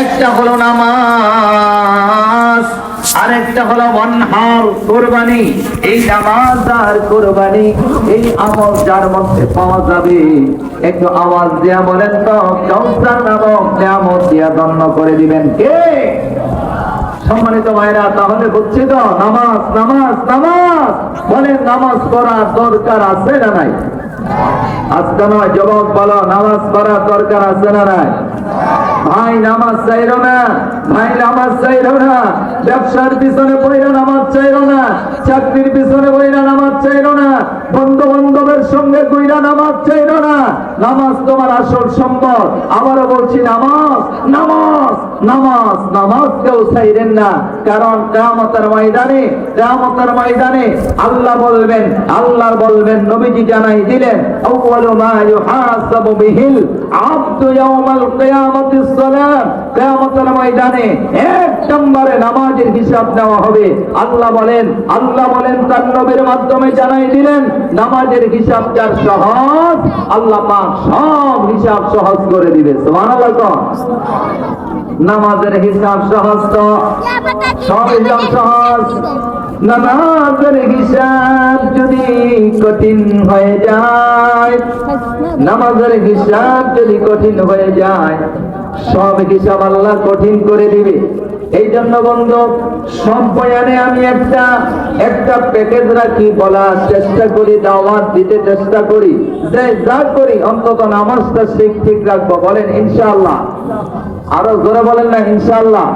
একটা হলো নামাজ, আরেকটা হলো বনহার কোরবানি। এই নামাজ আর কোরবানি, এই আমল যার মধ্যে পাওয়া যাবে? একটু আওয়াজ দিয়া বলেন তো কৌসার নামক নিয়ামত দিয়া গণ্য করে দিবেন কে? সম্মানিত ভাইরা, তাহলে বুঝছি তো, নামাজ নামাজ নামাজ। বলেন, নামাজ করার দরকার আছে না নাই? আজকে নয় জবাব বলো, নামাজ পড়ার দরকার আছে না নাই? Hay namaz sayrama. কারণ কেয়ামতের ময়দানে কেয়ামতের ময়দানে আল্লাহ বলবেন আল্লাহ বলবেন নবীজি জানাই দিলেন আউয়ালু ময়দানে এক নম্বরে নামাজের হিসাব নেওয়া হবে। আল্লাহ বলেন আল্লাহ বলেন, তার নবীর মাধ্যমে জানাই দিলেন, নামাজের হিসাব যার সহজ, আল্লাহ পাক সব হিসাব সহজ করে দিবে। সুবহানাল্লাহ নামাজের হিসাব সহজ তো? সব হিসাব সহজ? নামাজের হিসাব যদি কঠিন হয়ে যায়, নামাজের হিসাব যদি কঠিন হয়ে যায় সব হিসাব আল্লাহ কঠিন করে দিবে। এই জন্য বন্ধু, সব বয়ানে আমি একটা একটা প্যাকেজ রাখি, বলার চেষ্টা করি, দাওয়াত দিতে চেষ্টা করি। যা করি, অন্তত নামাজটা ঠিক ঠিক রাখব। বলেন, ইনশাআল্লাহ। আরও জোরে বলেন না, ইনশাআল্লাহ।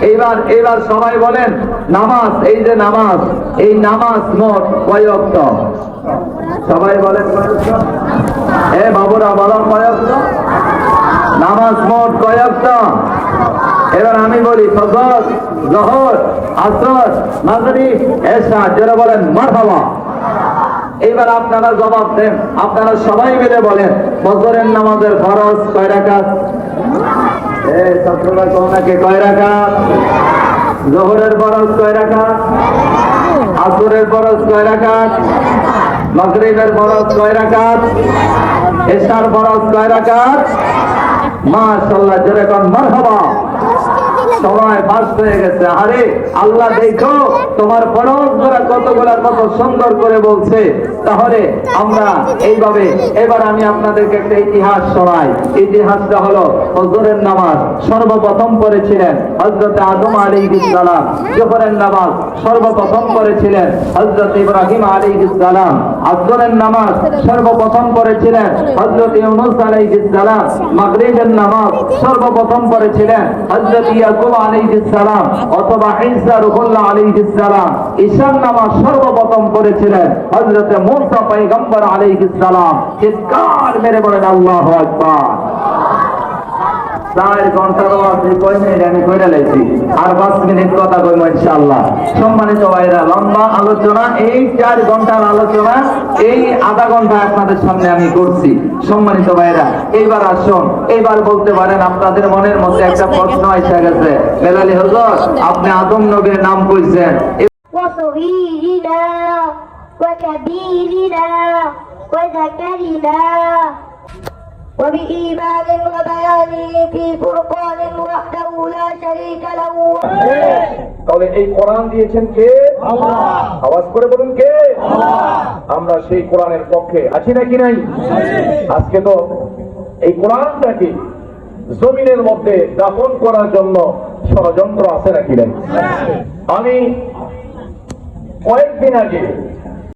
এইবার এইবার সবাই বলেন, নামাজ, এই যে নামাজ, এই নামাজ মোট কয়ক্ত সবাই বলেন এ বাবুরা, বলো কয়ক্ত নামাজ মোট কয়ক্ত এবার আমি বলি ফজর, জহর, আসর, মাগরিব এসা যারা বলেন মারহাবা। এইবার আপনারা জবাব দেন, আপনারা সবাই মিলে বলেন, ফজরের নামাজের ফরজ কয় রাকাত? এই ছাত্ররা তোমাকে কয় রাকাত? জোহরের ফরজ কয় রাকাত? আসরের ফরজ কয় রাকাত? মাগরিবের ফরজ কয় রাকাত? এশার ফরজ কয় রাকাত? মাশাআল্লাহ যেরকম মারহাবা। সবাই বাস হয়ে গেছে। আরে আল্লাহ দেখো তোমার ফরজ গুলা কতগুলা কত সুন্দর করে বলছে, তাহলে আমরা এইভাবে, এবার আমি আপনাদেরকে একটা ইতিহাস শোনাই। ইতিহাসটা হলো হজরের নামাজ। সর্বপ্রথম পড়েছিলেন হজরত আদম আলী সালাম। জোহরের নামাজ সর্বপ্রথম পড়েছিলেন হজরত ইব্রাহিম আলী সালাম। আসরের নামাজ সর্বপ্রথম পড়েছিলেন হজরত ইউনুস আলী সালাম। মাগরিবের নামাজ সর্বপ্রথম পড়েছিলেন হজরত ইয়াকুব আলাইহিস সালাম। অথবা ঈসা রুহুল্লাহ আলাইহিস সালাম। ঈশান নামাজ সর্বপ্রথম পড়েছিলেন হযরত মূসা পয়গম্বর আলাইহিস সালাম। চিৎকার মেরে বলেন, আল্লাহু আকবার। এই আধা ঘণ্টা আপনাদের সামনে আমি করছি। সম্মানিত ভাইরা এইবার আসুন, এইবার বলতে পারেন, আপনাদের মনের মধ্যে একটা প্রশ্ন এসে গেছে। আপনি আদম নবীর নাম কইছেন। وصغيرنا وكبيرنا وذكرنا وبإيمان وبيان في فرقان وحده لا شريك له তাহলে এই কোরআন দিয়েছেন কে আওয়াজ করে বলুন কে আমরা সেই কোরআনের পক্ষে আছি নাকি নাই আজকে তো এই কোরআনটাকে জমিনের মধ্যে দাপন করার জন্য ষড়যন্ত্র আছে নাকি নাই আমি কয়েকদিন আগে